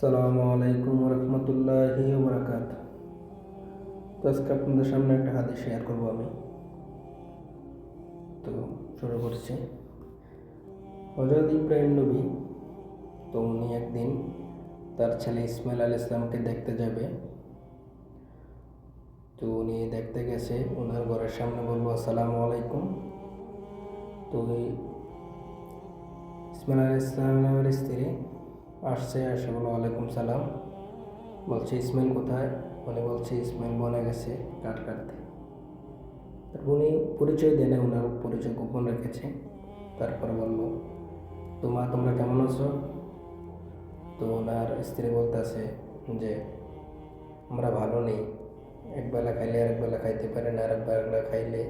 সালামু আলাইকুম রহমতুল্লাহি বরাকাত তো আজকে আপনাদের সামনে একটা হাদিস শেয়ার করব আমি। তো শুরু করছি। হজরত ইব্রাহিম নবী, তো উনি একদিন তার ছেলে ইসমাইল আল ইসলামকে দেখতে যাবে। তো উনি দেখতে গেছে ওনার ঘরের সামনে বলব, আসসালামু আলাইকুম। তো ইসমাইল আল নামের স্ত্রী আসছে, আসে বলো ওয়ালাইকুম সালাম। বলছে, ইসমাইল কোথায়? উনি বলছে, ইসমাইল বনে গেছে কাঠ কাটতে। উনি পরিচয় দেন ওনার পরিচয় গোপন রেখেছে। তারপর বলল, তো মা, তোমরা কেমন আছো? তো ওনার স্ত্রী বলতেছে যে, আমরা ভালো নেই। একবেলা খাইলে আরেক বেলা খাইতে পারি না, আরেক বেলা খাইলে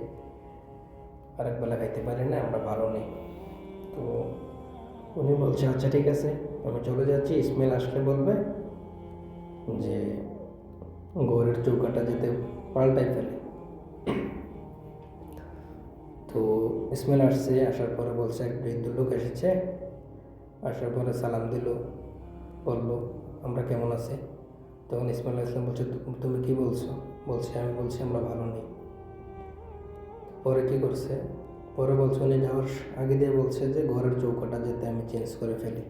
আরেক বেলা খাইতে পারি না, আমরা ভালো নেই। তো উনি বলছে আচ্ছা ঠিক আছে। আমি চলে যাচ্ছি স্মেল আসলে বলবে যে ঘরের চৌকাটা যেতে পাল্টাই ফেলে। তো স্মেল আসছে, আসার পরে বলছে এক বৃদ্ধ লোক এসেছে, আসার পরে সালাম দিল, বলল, আমরা কেমন আছি? তখন ইসমাইল ইসলাম বলছে তুমি কি বলছো? বলছে, আমি বলছি, আমরা ভালো নেই। পরে কি করছে? পরে বলছে, উনি যাওয়ার আগে দিয়ে বলছে যে, ঘরের চৌকাটা যেতে আমি চেঞ্জ করে ফেলি।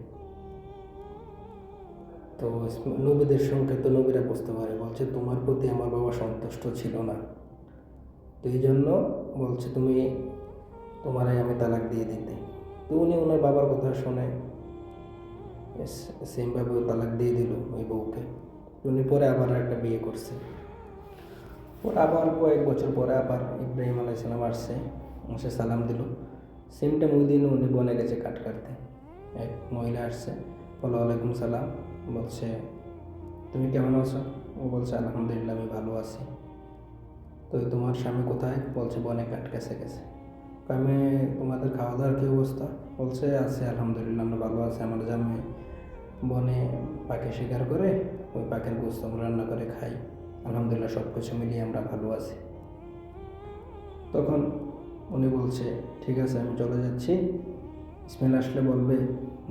তো নবীদের সঙ্গে তো নবীরা বুঝতে পারে। বলছে, তোমার প্রতি আমার বাবা সন্তুষ্ট ছিল না। তো এই জন্য বলছে, তুমি, তোমারাই আমি তালাক দিয়ে দিতে। তো উনি ওনার বাবার কথা শুনে সেমভাবে তালাক দিয়ে দিল ওই বউকে। উনি পরে আবার একটা বিয়ে করছে। পরে আবার কয়েক বছর পরে আবার ইব্রাহিম আলাইসালাম আসছে সে সালাম দিল। সেম টাইম ওই দিন উনি বনে গেছে কাট কাটতে। এক মহিলা আসছে বলো ওয়ালাইকুম সালাম বলছে, তুমি কেমন আছো? ও বলছে, আলহামদুলিল্লাহ, আমি ভালো আছি। তো তোমার স্বামী কোথায়? বলছে, বনে কাট গেছে আমি, তোমাদের খাওয়া দাওয়ার কী অবস্থা? বলছে, আছে, আলহামদুলিল্লাহ, আমরা ভালো আছি। আমার জামে বনে পাখি শিকার করে, ওই পাখির গোস্ত আমরা রান্না করে খাই। আলহামদুলিল্লাহ সব কিছু মিলিয়ে আমরা ভালো আছি। তখন উনি বলছে, ঠিক আছে, আমি চলে যাচ্ছি। স্মেল আসলে বলবে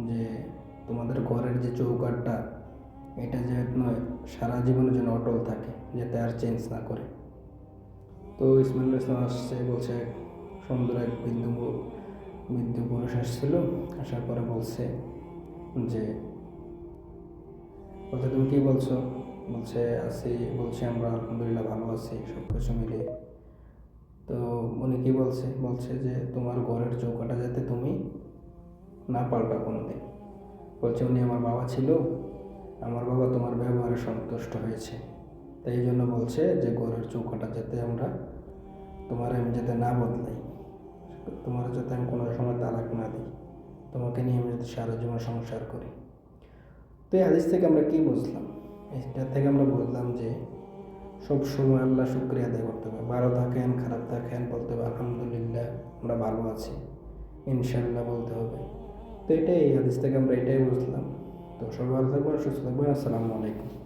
যে তোমাদের ঘরের যে চৌকাটটা এটা যে নয়, সারা জীবনের জন্য অটল থাকে, যাতে আর চেঞ্জ না করে। তো ইসমাইল ইসলাম আসছে, বলছে সুন্দর এক মু- বৃদ্ধ পুরুষ আসছিল, আসার পরে বলছে যে, বলছে, তুমি কী বলছো? বলছে, আছি, বলছে আমরা, আলহামদুলিল্লাহ ভালো আছি সব কিছু মিলে তো উনি কি বলছে? বলছে যে, তোমার ঘরের চৌকাটা যাতে তুমি না পাল্টা কোনোদিন। বলছে, উনি আমার বাবা ছিল। আমার বাবা তোমার ব্যবহারে সন্তুষ্ট হয়েছে। তাই এই জন্য বলছে যে ঘরের চৌকাটা যাতে আমরা তোমার আমি যাতে না বদলাই। তোমার যাতে আমি কোনো সময় তালাক না দিই। তোমাকে নিয়ে আমি যাতে সারা জীবন সংসার করি। তো এই হাদিস থেকে আমরা কি বুঝলাম? এটা থেকে আমরা বুঝলাম যে, সব সময় আল্লাহ শুক্রিয়া আদায় করতে হবে। ভালো থাকেন, খারাপ থাকেন, বলতে হবে আলহামদুলিল্লাহ, আমরা ভালো আছি। ইনশাল্লাহ বলতে হবে। তো এটাই, হাদিস থেকে আমরা এটাই বুঝলাম। তো সবাই ভালো থাকবেন, সুস্থ থাকবেন, আসসালামু আলাইকুম।